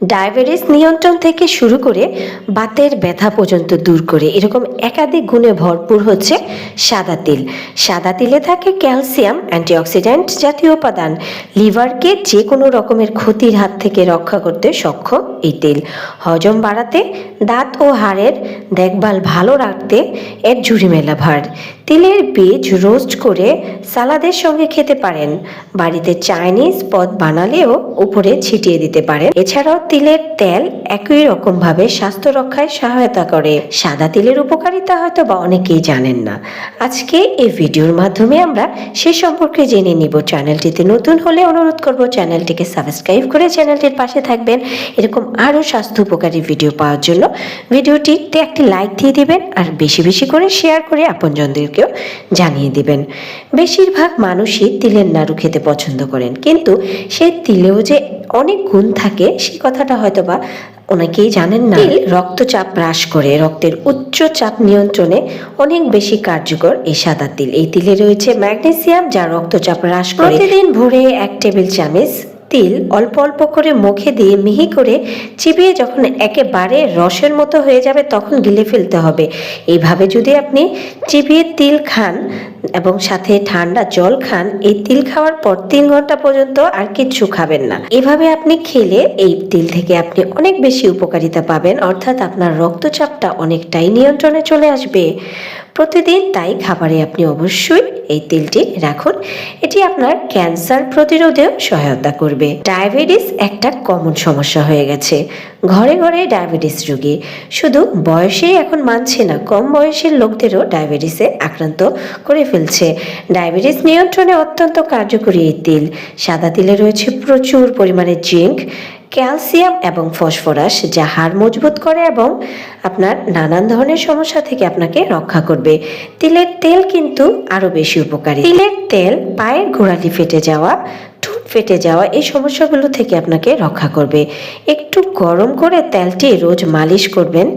Diabetes নিয়ন্ত্রণ থেকে শুরু করে বাতের ব্যথা পর্যন্ত দূর করে। এরকম একাধিক গুণে ভরপুর হচ্ছে সাদা তিল। সাদা তিলে থাকে ক্যালসিয়াম, অ্যান্টিঅক্সিডেন্ট জাতীয় উপাদান। লিভারকে যে কোনো রকমের ক্ষতির হাত থেকে রক্ষা করতে সক্ষম এই তেল। হজম বাড়াতে, দাঁত ও হাড়ের দেখভাল ভালো রাখতে এর ঝুড়ি মেলা ভার। তিলের বীজ রোস্ট করে সালাদের সঙ্গে খেতে পারেন। বাড়িতে চাইনিজ পদ বানালেও উপরে ছিটিয়ে দিতে পারেন। এছাড়াও তিলের তেল একই রকম ভাবে স্বাস্থ্য রক্ষায় সহায়তা করে। সাদা তিলের উপকারিতা হয়তো বা অনেকেই জানেন না। আজকে এই ভিডিওর মাধ্যমে আমরা সে সম্পর্কে জেনে নিব। চ্যানেলটিতে নতুন হলে অনুরোধ করব, চ্যানেলটিকে সাবস্ক্রাইব করে চ্যানেলটির পাশে থাকবেন। এরকম আরও স্বাস্থ্য উপকারী ভিডিও পাওয়ার জন্য ভিডিওটিতে একটি লাইক দিয়ে দিবেন আর বেশি বেশি করে শেয়ার করে আপনজনদেরকেও জানিয়ে দিবেন। বেশিরভাগ মানুষই তিলের নাড়ু খেতে পছন্দ করেন। কিন্তু সেই তিলেও যে অনেক গুণ থাকে, সেই কথাটা হয়তো বা অনেকেই জানেন না। তিল রক্তচাপ হ্রাস করে, রক্তের উচ্চ চাপ নিয়ন্ত্রণে অনেক বেশি কার্যকর এই সাদা তিল। এই তিলে রয়েছে ম্যাগনেসিয়াম, যা রক্তচাপ হ্রাস করে। প্রতিদিন ভোরে এক টেবিল চামচ তিল অল্প অল্প করে মুখে দিয়ে মিহি করে চিবিয়ে যখন একেবারে রসের মতো হয়ে যাবে তখন গিলে ফেলতে হবে। এইভাবে যদি আপনি চিবিয়ে তিল খান এবং সাথে ঠান্ডা জল খান, এই তিল খাওয়ার পর তিন ঘণ্টা পর্যন্ত আর কিচ্ছু খাবেন না। এভাবে আপনি খেলে এই তিল থেকে আপনি অনেক বেশি উপকারিতা পাবেন। অর্থাৎ আপনার রক্তচাপটা অনেকটাই নিয়ন্ত্রণে চলে আসবে। প্রতিদিন তাই খাবারে আপনি অবশ্যই এই তেলটি রাখুন। এটি আপনার ক্যান্সার প্রতিরোধেও সহায়তা করবে। ডায়াবেটিস একটা কমন সমস্যা হয়ে গেছে। ঘরে ঘরে ডায়াবেটিস রোগী। শুধু বয়সেই এখন মানছে না, কম বয়সের লোকদেরও ডায়াবেটিসে আক্রান্ত করে ফেলছে। ডায়াবেটিস নিয়ন্ত্রণে অত্যন্ত কার্যকরী এই তেল। সাদা তেলে রয়েছে প্রচুর পরিমাণে জিঙ্ক। ক্যালসিয়াম এবং ফসফরাস যা হাড় মজবুত করে এবং আপনার নানান ধরনের সমস্যা থেকে আপনাকে রক্ষা করবে। তিলের তেল কিন্তু আরও বেশি উপকারী। তিলের তেল পায়ের ঘোড়াটি ফেটে যাওয়া ফেটে যাওয়া এই সমস্যাগুলো থেকে আপনাকে রক্ষা করবে। একটু গরম করে তেলটি রোজ মালিশ করবেন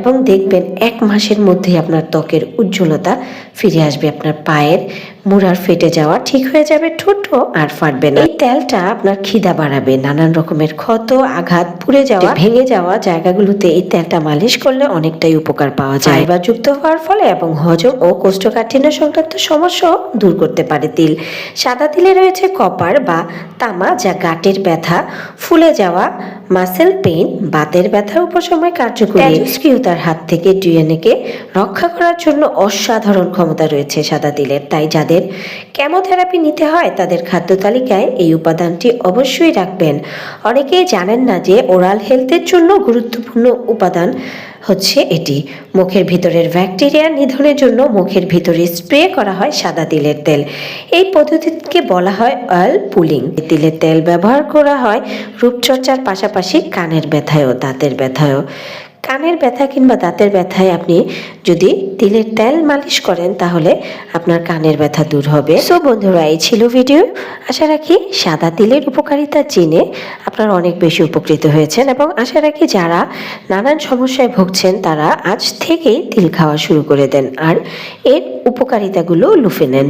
এবং দেখবেন এক মাসের মধ্যেই আপনার ত্বকের উজ্জ্বলতা ফিরে আসবে আপনার পায়ের মুড়ার ফেটে যাওয়া ঠিক হয়ে যাবে ঠোঁটও আর ফাটবে না। এই তেলটা আপনার খিদা বাড়াবে নানান রকমের ক্ষত আঘাত পুড়ে যাওয়া ভেঙে যাওয়া জায়গাগুলোতে এই তেলটা মালিশ করলে অনেকটাই উপকার পাওয়া যায়। বা যুক্ত হওয়ার ফলে এবং হজম ও কোষ্ঠকাঠিন্য সংক্রান্ত সমস্যাও দূর করতে পারে তিল। সাদা তিলে রয়েছে কপার বা তামা যা গাঁটের ব্যথা ফুলে যাওয়া মাসেল পেইন, বাতের ব্যথা উপশমে কার্যকরী। তেজস্ক্রিয়তার হাত থেকে ডিএনএকে রক্ষা করার জন্য অসাধারণ ক্ষমতা রয়েছে সাদা তিলের। তাই যাদের কেমোথেরাপি নিতে হয়, তাদের খাদ্য তালিকায় এই উপাদানটি অবশ্যই রাখবেন। অনেকেই জানেন না যে ওরাল হেলথের জন্য গুরুত্বপূর্ণ উপাদান হচ্ছে এটি। মুখের ভিতরের ব্যাকটেরিয়া নিধনের জন্য মুখের ভিতরে স্প্রে করা হয় সাদা তিলের তেল। এই পদ্ধতিকে বলা হয় অয়েল পুলিং। তিলের তেল ব্যবহার করা হয় রূপচর্চার পাশাপাশি কানের ব্যথায়ও, দাঁতের ব্যথায়ও। কানের ব্যথা কিংবা দাঁতের ব্যথায় আপনি যদি তিলের তেল মালিশ করেন, তাহলে আপনার কানের ব্যথা দূর হবে। সো বন্ধুরা, এই ছিল ভিডিও আশা রাখি সাদা তিলের উপকারিতা জেনে আপনারা অনেক বেশি উপকৃত হয়েছেন এবং আশা রাখি যারা নানান সমস্যায় ভুগছেন, তারা আজ থেকেই তিল খাওয়া শুরু করে দেন আর এর উপকারিতাগুলো লুফে নেন।